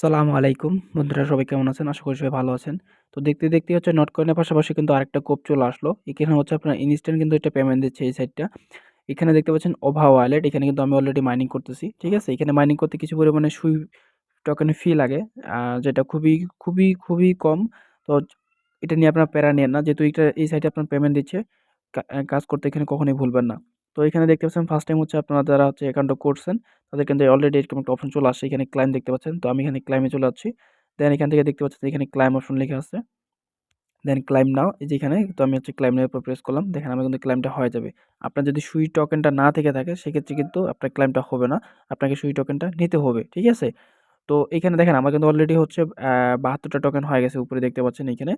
সালামু আলাইকুম। বন্ধুরা, সবাই কেমন আছেন? আশা করি সবাই ভালো আছেন। তো দেখতে দেখতে হচ্ছে নট কয়েনের পাশাপাশি কিন্তু আরেকটা কোপ চলে আসলো। এখানে হচ্ছে আপনার ইনস্ট্যান্ট কিন্তু এটা পেমেন্ট দিচ্ছে এই সাইডটা এখানে দেখতে পাচ্ছেন ওভা ওয়ালেট এখানে কিন্তু আমি অলরেডি মাইনিং করতেছি, ঠিক আছে? এখানে মাইনিং করতে কিছু পরিমাণে সুই টোকেনের ফি লাগে যেটা খুবই খুবই খুবই কম। তো এটা নিয়ে আপনার প্যারা নেন না, যেহেতু এটা এই সাইডে আপনার পেমেন্ট দিচ্ছে। কাজ করতে এখানে কখনোই ভুলবেন না। তো এখানে দেখতে পাচ্ছেন ফার্স্ট টাইম হচ্ছে আপনারা যারা হচ্ছে অ্যাকাউন্টটা করছেন, তাদের কিন্তু অলরেডি এরকম একটা অপশন চলে আসছে। এখানে ক্লাইম দেখতে পাচ্ছেন, তো আমি এখানে ক্লাইমে চলে যাচ্ছি। দেন এখান থেকে দেখতে পাচ্ছেন এখানে ক্লাইম অপশন লেখা আছে। দেন ক্লাইম নাও এই যে এখানে, তো আমি হচ্ছে ক্লাইমের উপর প্রেস করলাম। দেখেন আমার কিন্তু ক্লাইমটা হয়ে যাবে। আপনার যদি সুই টোকেনটা না থেকে থাকে, সেক্ষেত্রে কিন্তু আপনার ক্লাইমটা হবে না। আপনাকে সুই টোকেনটা নিতে হবে, ঠিক আছে? তো এখানে দেখেন, আমার কিন্তু অলরেডি হচ্ছে বাহাত্তরটা টোকেন হয়ে গেছে উপরে দেখতে পাচ্ছেন এখানে।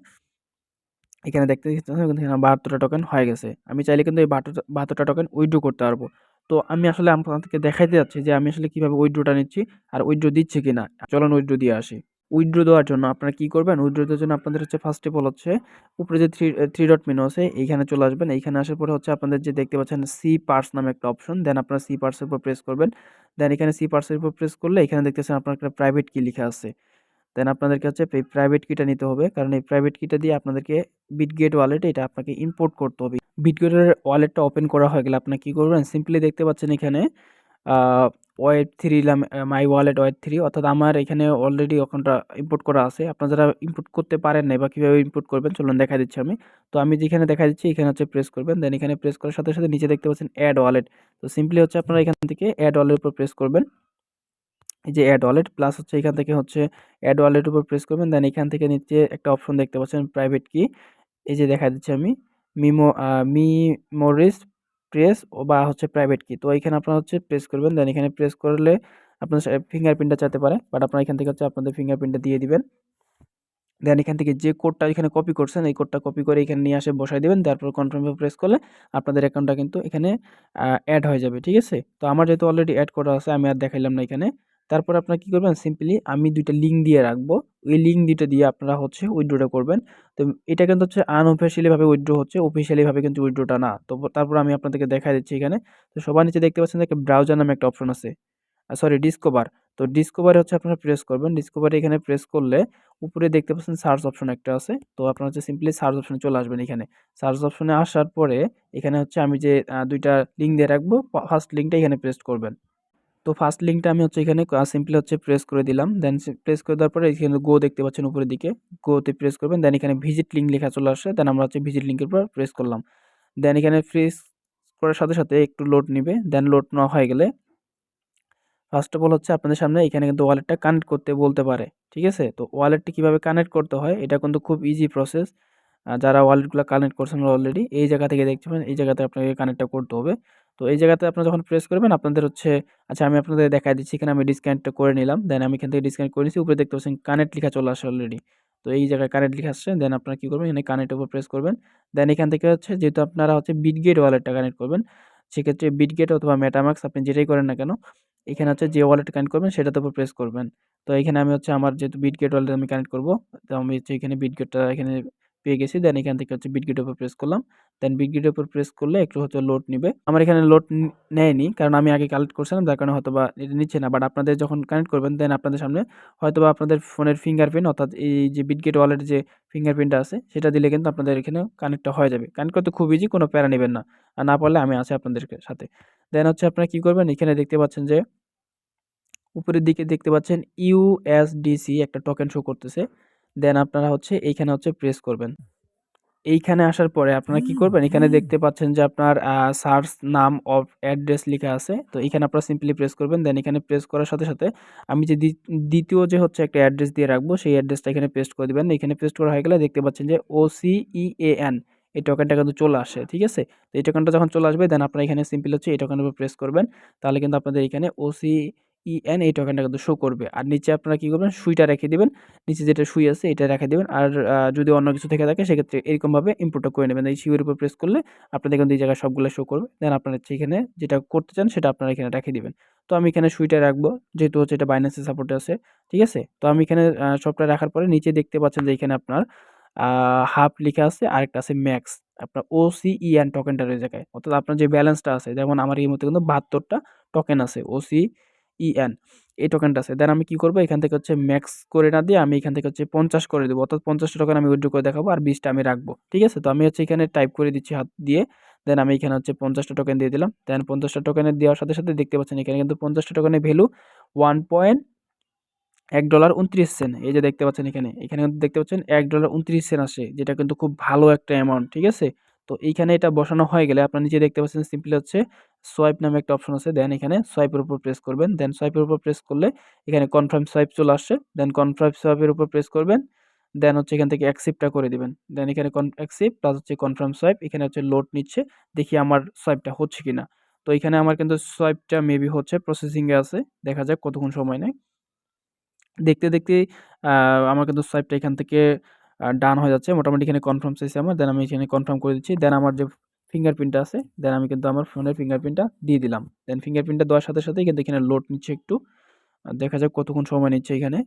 এখানে দেখতে কিন্তু বাহাত্তরটা টোকেন হয়ে গেছে। আমি চাইলে কিন্তু এই বাহাত্তর বাহাত্তরটা টোকেন উইড্রো করতে পারব। তো আমি আসলে আপনাদেরকে দেখাইতে যাচ্ছি যে আমি আসলে কীভাবে উইড্রোটা নিচ্ছি আর উইড্রো দিচ্ছি কি না চলুন উইড্রো দিয়ে আসি। উইড্রো দেওয়ার জন্য আপনারা কী করবেন? উইড্রো দেওয়ার জন্য আপনাদের হচ্ছে ফার্স্ট অফ অল হচ্ছে, উপরে যে থ্রি থ্রি ডট মেনু আছে, এইখানে চলে আসবেন। এইখানে আসার পরে হচ্ছে আপনাদের যে দেখতে পাচ্ছেন সি পার্স নামে একটা অপশন দেন আপনারা সি পার্সের উপর প্রেস করবেন। দেন এখানে সি পার্সের উপর প্রেস করলে এখানে দেখতেছেন আপনার একটা প্রাইভেট কি লেখা আছে। দেন আপনাদেরকে হচ্ছে এই প্রাইভেট কিটা নিতে হবে। কারণ এই প্রাইভেট কিটা দিয়ে আপনাদেরকে বিটগেট ওয়ালেটে এটা আপনাকে ইম্পোর্ট করতে হবে। বিটগেটের ওয়ালেটটা ওপেন করা হয়ে গেলে আপনার কী করবেন? সিম্পলি দেখতে পাচ্ছেন এখানে web three my wallet web three অর্থাৎ আমার এখানে অলরেডি ওখানটা ইম্পোর্ট করা আছে। আপনারা যারা ইম্পোর্ট করতে পারেন না বা কীভাবে ইম্পোর্ট করবেন, চলুন দেখা দিচ্ছি আমি। তো আমি যেখানে দেখা দিচ্ছি, এখানে হচ্ছে প্রেস করবেন। দেন এখানে প্রেস করার সাথে সাথে নিচে দেখতে পাচ্ছেন অ্যাড ওয়ালেট তো সিম্পলি হচ্ছে আপনারা এখান থেকে অ্যাড ওয়ালের উপর প্রেস করবেন। এই যে অ্যাড ওয়ালেট প্লাস হচ্ছে এখান থেকে হচ্ছে অ্যাড ওয়ালেট উপর প্রেস করবেন দেন এখান থেকে নিচে একটা অপশন দেখতে পাচ্ছেন প্রাইভেট কি এই যে দেখা দিচ্ছি আমি মিমো মিমোরিস প্রেস বা হচ্ছে প্রাইভেট কি তো এখানে আপনারা হচ্ছে প্রেস করবেন দেন এখানে প্রেস করলে আপনার ফিঙ্গারপ্রিন্টটা চাইতে পারে বাট আপনারা এখান থেকে হচ্ছে আপনাদের ফিঙ্গারপ্রিন্টটা দিয়ে দিবেন। দেন এখান থেকে যে কোডটা এখানে কপি করছেন, এই কোডটা কপি করে এখানে নিয়ে আসে বসাই দেবেন, তারপর কনফার্ম প্রেস করলে আপনাদের অ্যাকাউন্টটা কিন্তু এখানে অ্যাড হয়ে যাবে, ঠিক আছে? তো আমার যেহেতু অলরেডি অ্যাড করা আছে, আমি আর দেখাইলাম না এখানে। তারপর আপনারা কী করবেন? সিম্পলি আমি দুইটা লিঙ্ক দিয়ে রাখব। ওই লিঙ্ক দুইটা দিয়ে আপনারা হচ্ছে উইড্রোটা করবেন। তো এটা কিন্তু হচ্ছে আনঅফিসিয়ালিভাবে উইড্রো হচ্ছে অফিসিয়ালিভাবে কিন্তু উইড্রোটা না। তো তারপর আমি আপনাদেরকে দেখা দিচ্ছি এখানে। তো সবার নিচে দেখতে পাচ্ছেন একটা ব্রাউজার নামে একটা অপশন আছে। সরি ডিসকভার তো ডিসকভারে হচ্ছে আপনারা প্রেস করবেন। ডিসকভারে এখানে প্রেস করলে উপরে দেখতে পাচ্ছেন সার্চ অপশন একটা আছে। তো আপনারা হচ্ছে সিম্পলি সার্চ অপশনে চলে আসবেন এখানে। সার্চ অপশনে আসার পরে এখানে হচ্ছে আমি যে দুইটা লিঙ্ক দিয়ে রাখব ফার্স্ট লিঙ্কটা এখানে প্রেস করবেন। তো ফার্স্ট লিঙ্কটা আমি হচ্ছে এখানে সিম্পলি হচ্ছে প্রেস করে দিলাম। দেন প্রেস করে দেওয়ার পরে এখানে গো দেখতে পাচ্ছেন উপরের দিকে। গোতে প্রেস করবেন দেন এখানে ভিজিট লিঙ্ক লেখা চলে আসে। দেন আমরা হচ্ছে ভিজিট লিঙ্কের উপর প্রেস করলাম। দেন এখানে প্রেস করার সাথে সাথে একটু লোড নিবে। দেন লোড না হয়ে গেলে ফার্স্ট অফ অল হচ্ছে আপনাদের সামনে এখানে কিন্তু ওয়ালেটটা কানেক্ট করতে বলতে পারে। ঠিক আছে? তো ওয়ালেটটি কীভাবে কানেক্ট করতে হয়? এটা কিন্তু খুব ইজি প্রসেস যারা ওয়ালেটগুলো কানেক্ট করছেন অলরেডি এই জায়গা থেকে দেখতে পাবেন, এই জায়গাতে আপনাকে কানেক্টটা করতে হবে। তো এই জায়গাতে আপনারা যখন প্রেস করবেন, আপনাদের হচ্ছে আচ্ছা আমি আপনাদের দেখাই দিচ্ছি, এখানে আমি ডিসকানেক্টটা করে নিলাম দেন আমি এখান থেকে ডিসকানেক্ট করে নিচ্ছি উপরে দেখতে পাচ্ছেন কানেক্ট লেখা চলে আসে অলরেডি তো এই জায়গায় কানেক্ট লিখে আসছে দেন আপনারা কী করবেন, এখানে কানেক্টের উপর প্রেস করবেন। দেন এখান থেকে হচ্ছে, যেহেতু আপনারা হচ্ছে বিটগেট ওয়ালেটটা কানেক্ট করবেন, সেক্ষেত্রে বিটগেট অথবা মেটামাক্স আপনি যেটাই করেন না কেন, এখানে হচ্ছে যে ওয়ালেট কানেক্ট করবেন, সেটাতে উপর প্রেস করবেন। তো এখানে আমি হচ্ছে আমার যেহেতু বিটগেট ওয়ালেট আমি কানেক্ট করব, তো আমি হচ্ছে এখানে বিটগেটটা এখানে পেয়ে গেছি। দেন এখান থেকে হচ্ছে বিটগেটের উপর প্রেস করলাম। দেন বিটগেটের উপর প্রেস করলে একটু হচ্ছে লোড নিবে। আমার এখানে লোড নেয়নি কারণ আমি আগে কালেক্ট করছিলাম, যার কারণে হয়তো বা এটা নিচ্ছে না। বাট আপনাদের যখন কানেক্ট করবেন দেন আপনাদের সামনে হয়তো বা আপনাদের ফোনের ফিঙ্গারপ্রিন্ট অর্থাৎ এই যে বিটগেট ওয়ালেটের যে ফিঙ্গারপ্রিন্টটা আছে, সেটা দিলে কিন্তু আপনাদের এখানে কানেক্টটা হয়ে যাবে। কানেক্ট করতে খুব ইজি কোনো প্যারা নেবেন না। আর না পারলে আমি আছি আপনাদের সাথে। দেন হচ্ছে আপনারা কী করবেন? এখানে দেখতে পাচ্ছেন যে, উপরের দিকে দেখতে পাচ্ছেন ইউএসডিসি একটা টোকেন শো করতেছে। দেন আপনারা হচ্ছে এইখানে হচ্ছে প্রেস করবেন। এইখানে আসার পরে আপনারা কি করবেন? এখানে দেখতে পাচ্ছেন যে আপনার সার্চ নাম অফ অ্যাড্রেস লেখা আছে। তো এখানে আপনারা সিম্পলি প্রেস করবেন দেন এখানে প্রেস করার সাথে সাথে আমি যে দ্বিতীয় যে হচ্ছে একটা অ্যাড্রেস দিয়ে রাখব সেই অ্যাড্রেসটা এখানে পেস্ট করে দেবেন। এখানে পেস্ট করা হয়ে গেলে দেখতে পাচ্ছেন যে ও সি ই এ এন এই টোকেনটা কিন্তু চলে আসে ঠিক আছে? তো এই টোকেনটা যখন চলে আসবে দেন আপনারা এখানে সিম্পল হচ্ছে এই টোকেনের উপর প্রেস করবেন। তাহলে কিন্তু আপনাদের এখানে ওসি ইএন এই টোকেনটা কিন্তু শো করবে। আর নিচে আপনারা কী করবেন? সুইটা রেখে দেবেন। নিচে যেটা সুই আছে, এটা রেখে দেবেন। আর যদি অন্য কিছু থেকে থাকে, সেক্ষেত্রে এরকমভাবে ইম্পোর্টটা করে নেবেন। এই সুইয়ের উপর প্রেস করলে আপনাদের কিন্তু এই জায়গায় সবগুলো শো করবে। দেন আপনারা এখানে যেটা করতে চান, সেটা আপনারা এখানে রেখে দেবেন। তো আমি এখানে সুইটা রাখব। যেহেতু হচ্ছে এটা বাইন্যান্সের সাপোর্টে আছে, ঠিক আছে? তো আমি এখানে সবটা রাখার পরে নিচে দেখতে পাচ্ছেন যে এখানে আপনার হাফ লিখা আছে, আরেকটা আছে ম্যাক্স আপনার ও সিইএন টোকেনটার ওই জায়গায় অর্থাৎ আপনার যে ব্যালেন্সটা আছে, যেমন আমার এই মধ্যে কিন্তু বাহাত্তরটা টোকেন আছে ও সি ইএন এই টোকেনটা আছে। দেন আমি কি করব? এখান থেকে হচ্ছে ম্যাক্স করে না দিয়ে আমি এখান থেকে হচ্ছে পঞ্চাশ করে দেবো। অর্থাৎ পঞ্চাশটা টোকেন আমি উইথড্র করে দেখাবো আর বিশটা আমি রাখব। ঠিক আছে? তো আমি হচ্ছে এখানে টাইপ করে দিচ্ছি হাত দিয়ে। দেন আমি এখানে হচ্ছে পঞ্চাশটা টোকেন দিয়ে দিলাম। দেন পঞ্চাশটা টোকেনের দেওয়ার সাথে সাথে দেখতে পাচ্ছেন এখানে কিন্তু পঞ্চাশটা টোকেনের ভ্যালু ওয়ান পয়েন্ট এক ডলার উনত্রিশ সেন্ট এই যে দেখতে পাচ্ছেন এখানে। এখানে কিন্তু দেখতে পাচ্ছেন এক ডলার উনত্রিশ সেন্ট আসে, যেটা কিন্তু খুব ভালো একটা অ্যামাউন্ট ঠিক আছে? তো এইখানে এটা বসানো হয়ে গেলে আপনার নিচে দেখতে পাচ্ছেন সিম্পলি হচ্ছে সোয়াইপ নামে একটা অপশন আছে দেন এখানে সোয়াইপের উপর প্রেস করবেন। দেন সোয়াইপের উপর প্রেস করলে এখানে কনফার্ম সোয়াইপ চলে আসছে। দেন কনফার্ম সোয়াইপের উপর প্রেস করবেন। দেন হচ্ছে এখান থেকে অ্যাকসেপ্টটা করে দিবেন। দেন এখানে অ্যাকসেপ্ট প্লাস হচ্ছে কনফার্ম সোয়াইপ, এখানে হচ্ছে লোড নিচ্ছে। দেখি আমার সোয়াইপটা হচ্ছে কিনা। তো এখানে আমার কিন্তু সোয়াইপটা মেবি হচ্ছে প্রসেসিংয়ে আছে। দেখা যাক কতক্ষণ সময় নেয়। দেখতে দেখতে আমার কিন্তু সোয়াইপটা এখান থেকে ডান হয়ে যাচ্ছে। মোটামুটি এখানে কনফার্ম চাইছে আমার। দেন আমি এখানে কনফার্ম করে দিচ্ছি। দেন আমার যে ফিঙ্গারপ্রিন্টটা আছে দেন আমি কিন্তু আমার ফোনের ফিঙ্গারপ্রিন্টটা দিয়ে দিলাম। দেন ফিঙ্গারপ্রিন্টটা দেওয়ার সাথে সাথে কিন্তু এখানে লোড নিচ্ছে একটু। দেখা যাক কতক্ষণ সময় নিচ্ছে এখানে।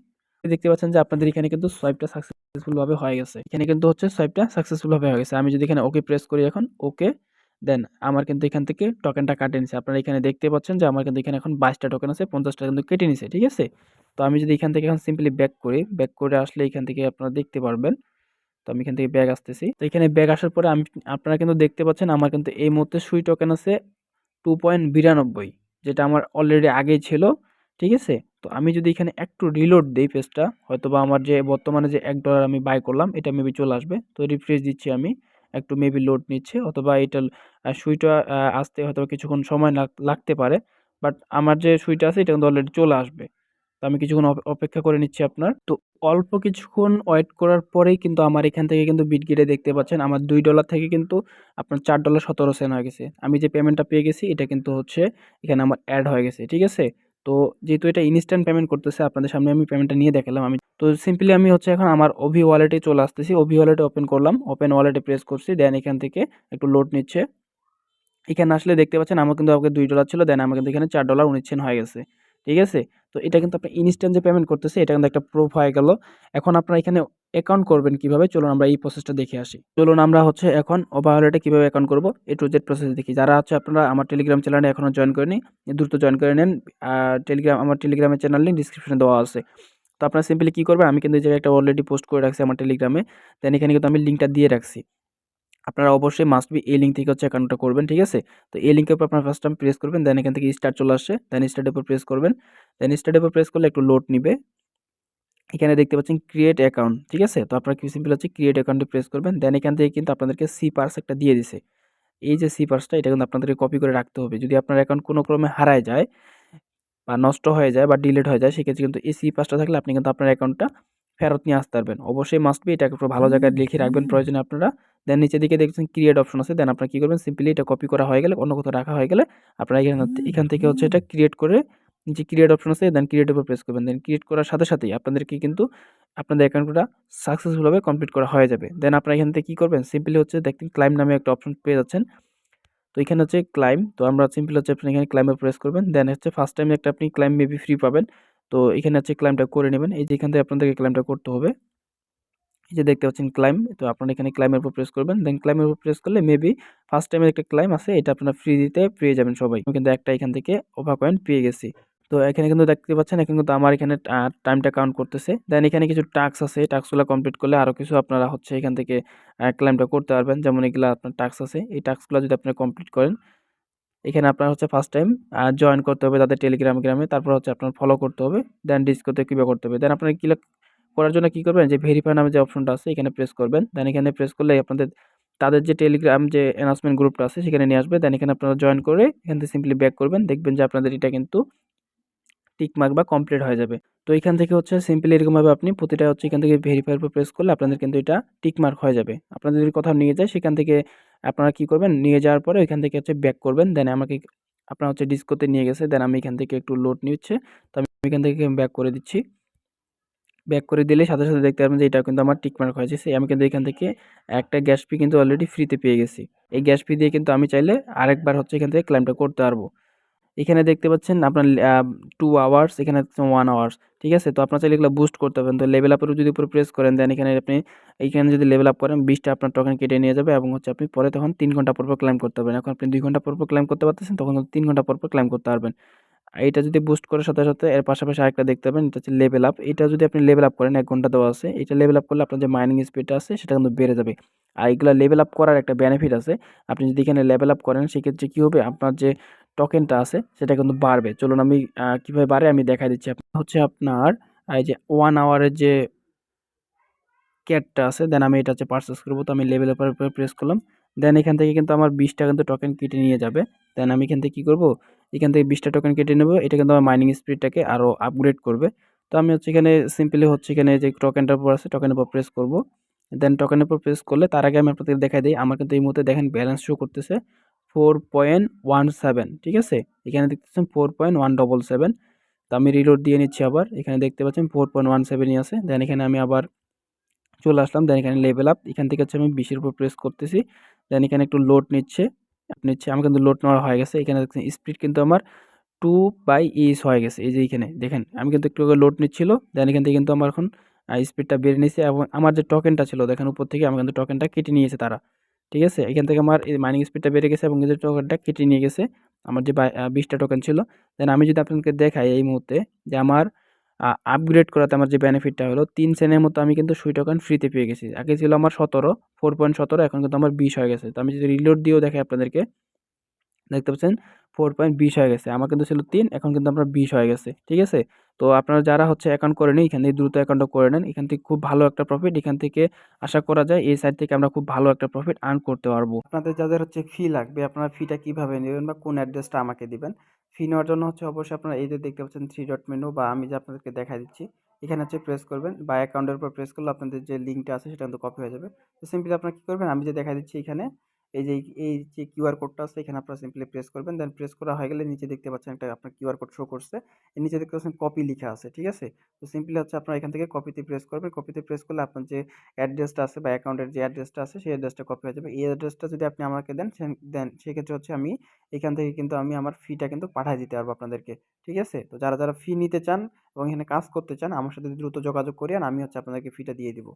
দেখতে পাচ্ছেন যে আপনাদের এখানে কিন্তু সোয়াইপটা সাকসেসফুলভাবে হয়ে গেছে। এখানে কিন্তু হচ্ছে সোয়াইপটা সাকসেসফুলভাবে হয়ে গেছে। আমি যদি এখানে ওকে প্রেস করি এখন ওকে দেন আমার কিন্তু এখান থেকে টোকেনটা কাটে নিছে। আপনারা এখানে দেখতে পাচ্ছেন যে আমার কিন্তু এখানে এখন বাইশটা টোকেন আছে, পঞ্চাশটা কিন্তু কেটে নিছে, ঠিক আছে? তো আমি যদি এখান থেকে এখন সিম্পলি ব্যাক করি ব্যাক করে আসলে এখান থেকে আপনারা দেখতে পারবেন তো আমি এখান থেকে ব্যাগ আসতেছি। তো এখানে ব্যাগ আসার পরে আমি, আপনারা কিন্তু দেখতে পাচ্ছেন আমার কিন্তু এই মুহূর্তে সুই টোকেন আছে টু পয়েন্ট বিরানব্বই, যেটা আমার অলরেডি আগেই ছিল, ঠিক আছে? তো আমি যদি এখানে একটু রিলোড দিই পেজটা হয়তো বা আমার যে বর্তমানে যে এক ডলার আমি বাই করলাম, এটা মেবি চলে আসবে। তো রিফ্রেশ দিচ্ছি আমি, একটু মেবি লোড নিচ্ছে, অথবা এটা সুইটা আসতে হয়তো কিছুক্ষণ সময় লাগতে পারে বাট আমার যে সুইটা আছে, এটা কিন্তু অলরেডি চলে আসবে। তো আমি কিছুক্ষণ অপেক্ষা করে নিচ্ছি আপনার। তো অল্প কিছুক্ষণ ওয়েট করার পরেই কিন্তু আমার এখান থেকে কিন্তু বিটগেটে দেখতে পাচ্ছেন, আমার দুই ডলার থেকে কিন্তু আপনার চার ডলার সতেরো সেন্ট হয়ে গেছে। আমি যে পেমেন্টটা পেয়ে গেছি, এটা কিন্তু হচ্ছে এখানে আমার অ্যাড হয়ে গেছে, ঠিক আছে? তো যেহেতু এটা ইনস্ট্যান্ট পেমেন্ট করতেছে, আপনাদের সামনে আমি পেমেন্টটা নিয়ে দেখালাম, আমি তো সিম্পলি আমি হচ্ছে এখন আমার ওভি ওয়ালেটে চলে আসতেছি ওভি ওয়ালেটে ওপেন করলাম ওপেন ওয়ালেটে প্রেস করছি দেন এখান থেকে একটু লোড নিচ্ছে। এখানে আসলে দেখতে পাচ্ছেন, আমার কিন্তু আমাকে দুই ডলার ছিল দেন আমার কিন্তু এখানে চার ডলার উনিশ হয়ে গেছে। ঠিক আছে? তো এটা কিন্তু আপনি ইনস্ট্যান্ট যে পেমেন্ট করতেছে, এটা কিন্তু একটা প্রুফ হয়ে গেল। এখন আপনারা এখানে অ্যাকাউন্ট করবেন কীভাবে? চলুন আমরা এই প্রসেসটা দেখে আসি। চলুন আমরা হচ্ছে এখন ওভারওয়ালেটে কীভাবে অ্যাকাউন্ট করব? এ টু জেড প্রসেস দেখি। যারা হচ্ছে আপনারা আমার টেলিগ্রাম চ্যানেলে এখনও জয়েন করেনি দ্রুত জয়েন করে নেন। টেলিগ্রাম আমার টেলিগ্রামের চ্যানেল লিঙ্ক ডিসক্রিপশনে দেওয়া আছে। তো আপনারা সিম্পলি কী করবেন? আমি কিন্তু এই জায়গায় একটা অলরেডি পোস্ট করে রাখছি আমার টেলিগ্রামে দেন এখানে কিন্তু আমি লিঙ্কটা দিয়ে রাখছি। আপনারা অবশ্যই মাস্ট বি এই লিঙ্ক থেকে হচ্ছে অ্যাকাউন্টটা করবেন, ঠিক আছে? তো এই লিঙ্কের উপর আপনার ফার্স্ট টাইম প্রেস করবেন দেন এখান থেকে স্টার্ট চলে আসছে দেন স্টার্টের উপর প্রেস করবেন দেন স্টার্টের উপর প্রেস করলে একটু লোড নিবে। এখানে দেখতে পাচ্ছেন ক্রিয়েট অ্যাকাউন্ট ঠিক আছে? তো আপনারা কি সিম্পল হচ্ছে ক্রিয়েট অ্যাকাউন্টে প্রেস করবেন দেন এখান থেকে কিন্তু আপনাদেরকে সি পার্স একটা দিয়ে দিছে। এই যে সি পার্সটা এটা কিন্তু আপনাদেরকে কপি করে রাখতে হবে। যদি আপনার অ্যাকাউন্ট কোনো ক্রমে হারায় যায় বা নষ্ট হয়ে যায় বা ডিলিট হয়ে যায়, সেক্ষেত্রে কিন্তু এই সি পার্সটা থাকলে আপনি কিন্তু আপনার অ্যাকাউন্টটা ফেরত নিয়ে আসতে পারবেন। অবশ্যই মাস্ট বি এটাকে ভালো জায়গায় লিখে রাখবেন প্রয়োজনে আপনারা। দেন নিচে দিকে দেখছেন ক্রিয়েট অপশন আছে। দেন আপনারা কী করবেন? সিম্পলি এটা কপি করা হয়ে গেলে অন্য কোথাও রাখা হয়ে গেলে আপনারা এখানে এখান থেকে হচ্ছে এটা ক্রিয়েট করে নিচে ক্রিয়েট অপশন আছে দেন ক্রিয়েট উপর প্রেস করবেন। দেন ক্রিয়েট করার সাথে সাথেই আপনাদেরকে কিন্তু আপনাদের অ্যাকাউন্টটা সাকসেসফুলভাবে কমপ্লিট করা হয়ে যাবে। দেন আপনারা এখান থেকে কী করবেন? সিম্পলি হচ্ছে দেখতেন ক্লাইম নামে একটা অপশন পেয়ে যাচ্ছেন। তো এখানে হচ্ছে ক্লাইম তো আমরা সিম্পল হচ্ছে আপনি এখানে ক্লাইমে প্রেস করবেন। দেন হচ্ছে ফার্স্ট টাইমে একটা আপনি ক্লাইম মেবি ফ্রি পাবেন। তো এখানে হচ্ছে ক্লাইমটা করে নেবেন। এই যে এখান থেকে আপনাদেরকে ক্লাইমটা করতে হবে। এই যে দেখতে পাচ্ছেন ক্লাইম তো আপনারা এখানে ক্লাইমের উপর প্রেস করবেন দেন ক্লাইমের উপর প্রেস করলে মেবি ফার্স্ট টাইমের একটা ক্লাইম আছে, এটা আপনারা ফ্রি দিতে পেয়ে যাবেন সবাই। কিন্তু একটা এখান থেকে ওভার পয়েন্ট পেয়ে গেছি। তো এখানে কিন্তু দেখতে পাচ্ছেন, এখানে কিন্তু আমার এখানে টাইমটা কাউন্ট করতেছে। দেন এখানে কিছু টাস্ক আছে টাস্কগুলো কমপ্লিট করলে আরও কিছু আপনারা হচ্ছে এখান থেকে ক্লাইমটা করতে পারবেন। যেমন এগুলো আপনার টাস্ক আছে, এই টাস্কগুলো যদি আপনারা কমপ্লিট করেন, এখানে আপনার হচ্ছে ফার্স্ট টাইম জয়েন করতে হবে তাদের টেলিগ্রাম গ্রামে, তারপর হচ্ছে আপনার ফলো করতে হবে দেন ডিসকোতে কীভাবে করতে হবে। দেন আপনার কী করার জন্য কী করবেন? যে ভেরিফাই নামে যে অপশনটা আছে, এখানে প্রেস করবেন। দেন এখানে প্রেস করলে আপনাদের, তাদের যে টেলিগ্রাম যে অ্যানাউন্সমেন্ট গ্রুপটা আছে, সেখানে নিয়ে আসবে। দেন এখানে আপনারা জয়েন করে এখান থেকে সিম্পলি ব্যাক করবেন। দেখবেন যে আপনাদের এটা কিন্তু টিকমার্ক বা কমপ্লিট হয়ে যাবে। তো এখান থেকে হচ্ছে সিম্পলি এরকমভাবে আপনি প্রতিটা হচ্ছে এখান থেকে ভেরিফাইয়ের উপর প্রেস করলে আপনাদের কিন্তু এটা টিকমার্ক হয়ে যাবে। আপনাদের যদি কোথাও নিয়ে যায়, সেখান থেকে আপনারা কী করবেন? নিয়ে যাওয়ার পরে ওইখান থেকে হচ্ছে ব্যাক করবেন। দেন আমাকে আপনার হচ্ছে ডিসকোতে নিয়ে গেছে। দেন আমি এখান থেকে একটু লোড নিচ্ছে। তো আমি এখান থেকে ব্যাক করে দিচ্ছি। ব্যাক করে দিলে সাথে সাথে দেখতে পারবেন যে এটা কিন্তু আমার টিকমার্ক হয়েছে। সেই আমি কিন্তু এখান থেকে একটা গ্যাস ফি কিন্তু অলরেডি ফ্রিতে পেয়ে গেছি। এই গ্যাস ফি দিয়ে কিন্তু আমি চাইলে আরেকবার হচ্ছে এখান থেকে ক্লাইমটা করতে পারব। এখানে দেখতে পাচ্ছেন আপনার টু আওয়ার্স এখানে ওয়ান আওয়ার্স ঠিক আছে? তো আপনার চাইলে এগুলো বুস্ট করতে পারবেন তো লেভেল আপের যদি উপরে প্রেস করেন দেন এখানে আপনি এইখানে যদি লেভেল আপ করেন, বিশটা আপনার টোকেন কেটে নিয়ে যাবে এবং হচ্ছে আপনি পরে তখন তিন ঘণ্টা পর পর ক্লাইম করতে পারবেন। এখন আপনি দুই ঘণ্টা পর পর ক্লাইম করতে পারতেছেন, তখন তিন ঘণ্টা পর পর ক্লাইম করতে পারবেন। এটা যদি বুস্ট করার সাথে, সাথে এর পাশাপাশি আরেকটা দেখতে পাবেন এটা হচ্ছে লেভেল আপ। এটা যদি আপনি লেভেল আপ করেন এক ঘণ্টা দেওয়া আছে। এটা লেভেল আপ করলে আপনার যে মাইনিং স্পিডটা আছে সেটা কিন্তু বেড়ে যাবে। আর এগুলা লেভেল আপ করার একটা বেনিফিট আছে। আপনি যদি এখানে লেভেল আপ করেন সেক্ষেত্রে কী হবে? আপনার যে টোকেনটা আছে সেটা কিন্তু বাড়বে। চলুন আমি কীভাবে বাড়ে আমি দেখায় দিচ্ছি। হচ্ছে আপনার এই যে ওয়ান আওয়ারের যে ক্যাটটা আছে দেন আমি এটা হচ্ছে পারচেজ করব তো আমি লেভেল আপের উপরে প্রেস করলাম। দেন এখান থেকে কিন্তু আমার ২০ টা কিন্তু টোকেন কেটে নিয়ে যাবে। দেন আমি এখান থেকে কী করব? এখান থেকে ২০ টা টোকেন কেটে নেব। এটা কিন্তু আমার মাইনিং স্পিডটাকে আরও আপগ্রেড করবে। তো আমি হচ্ছে এখানে সিম্পলি হচ্ছে এখানে যে টোকেনটার উপর আছে টোকেনের উপর প্রেস করব। দেন টোকেনের উপর প্রেস করলে তার আগে আমি আপনাদের দেখায় দিই আমার কিন্তু এই মুহূর্তে দেখেন ব্যালেন্স শো করতেছে 4.17 ঠিক আছে? এখানে দেখতেছেন 4.177 তো আমি রিলোড দিয়ে নিচ্ছি আবার। এখানে দেখতে পাচ্ছেন 4.17 ই আছে। দেন এখানে আমি আবার চলে আসলাম। দেন এখানে লেভেল আপ। এখান থেকে হচ্ছে আমি ২০ এর উপর প্রেস করতেছি। দেন এখানে একটু লোড নিচ্ছে নিচ্ছে। আমার কিন্তু লোড নেওয়া হয়ে গেছে। এখানে দেখছেন স্পিড কিন্তু আমার 2/is হয়ে গেছে। এই যে এইখানে দেখেন, আমি কিন্তু একটু লোড নিচ্ছিল। দেন এখান থেকে কিন্তু আমার এখন স্পিডটা বেড়ে নিয়েছে এবং আমার যে টোকেনটা ছিল, দেখেন উপর থেকে আমার কিন্তু টোকেনটা কেটে নিয়েছে তারা। ঠিক আছে? এখান থেকে আমার এই মাইনিং স্পিডটা বেড়ে গেছে এবং যে টোকেনটা কেটে নিয়ে গেছে। আমার যে বা আ ২০ টোকেন ছিল। দেন আমি যদি আপনাদেরকে দেখাই এই মুহূর্তে যে আমার আপগ্রেড করাতে আমার যে বেনিফিটটা হলো ৩ সেন্টের মতো আমি কিন্তু সুই টোকেন ফ্রিতে পেয়ে গেছি। আগে ছিল আমার ১৭ 4.17 এখন কিন্তু আমার ২০ হয়ে গেছে। তো আমি যদি রিলোড দিয়েও দেখাই আপনাদেরকে, দেখতে পাচ্ছেন 4.20 হয়ে গেছে। আমার কিন্তু ছিল তিন, এখন কিন্তু আমার ২০ হয়ে গেছে। ঠিক আছে? তো আপনারা যারা হচ্ছে অ্যাকাউন্ট করেনি এখান থেকে দ্রুত অ্যাকাউন্টটা করে নেন। এখান থেকে খুব ভালো একটা প্রফিট এখান থেকে আশা করা যায় এই সাইড থেকে আমরা খুব ভালো একটা প্রফিট আর্ন করতে পারব। আপনাদের যাদের হচ্ছে ফি লাগবে, আপনারা ফিটা কীভাবে নেবেন বা কোন অ্যাড্রেসটা আমাকে দিবেন। ফি নেওয়ার জন্য হচ্ছে অবশ্যই আপনারা এই যে দেখতে পাচ্ছেন থ্রি ডট মেনু বা আমি যে আপনাদেরকে দেখা দিচ্ছি। এখানে হচ্ছে প্রেস করবেন বা অ্যাকাউন্টের উপর প্রেস করলে আপনাদের যে লিঙ্কটা আছে সেটা কিন্তু কপি হয়ে যাবে। তো সিম্পলি আপনারা কী করবেন আমি যে দেখা দিচ্ছি এখানে এই যে এই যে কিউআর কোডটা আছে এখানে আপনারা সিম্পলি প্রেস করবেন। দেন প্রেস করা হয়ে গেলে নিচে দেখতে পাচ্ছেন একটা আপনার কিউআর কোড শো করছে। এর নিচে দেখতে পাচ্ছেন কপি লিখা আছে। ঠিক আছে? তো সিম্পলি হচ্ছে আপনারা এখান থেকে কপিতে প্রেস করবেন। কপিতে প্রেস করলে আপনার যে অ্যাড্রেসটা আছে বা অ্যাকাউন্টের যে অ্যাড্রেসটা আছে সেই অ্যাড্রেসটা কপি হয়ে যাবে। এই অ্যাড্রেসটা যদি আপনি আমাকে দেন দেন সেক্ষেত্রে হচ্ছে আমি এখান থেকে কিন্তু আমি আমার ফিটা কিন্তু পাঠায় দিতে পারব আপনাদেরকে। ঠিক আছে? তো যারা, যারা ফি নিতে চান এবং এখানে কাজ করতে চান আমার সাথে দ্রুত যোগাযোগ করিয়েন আমি হচ্ছে আপনাদেরকে ফিটা দিয়ে দিব।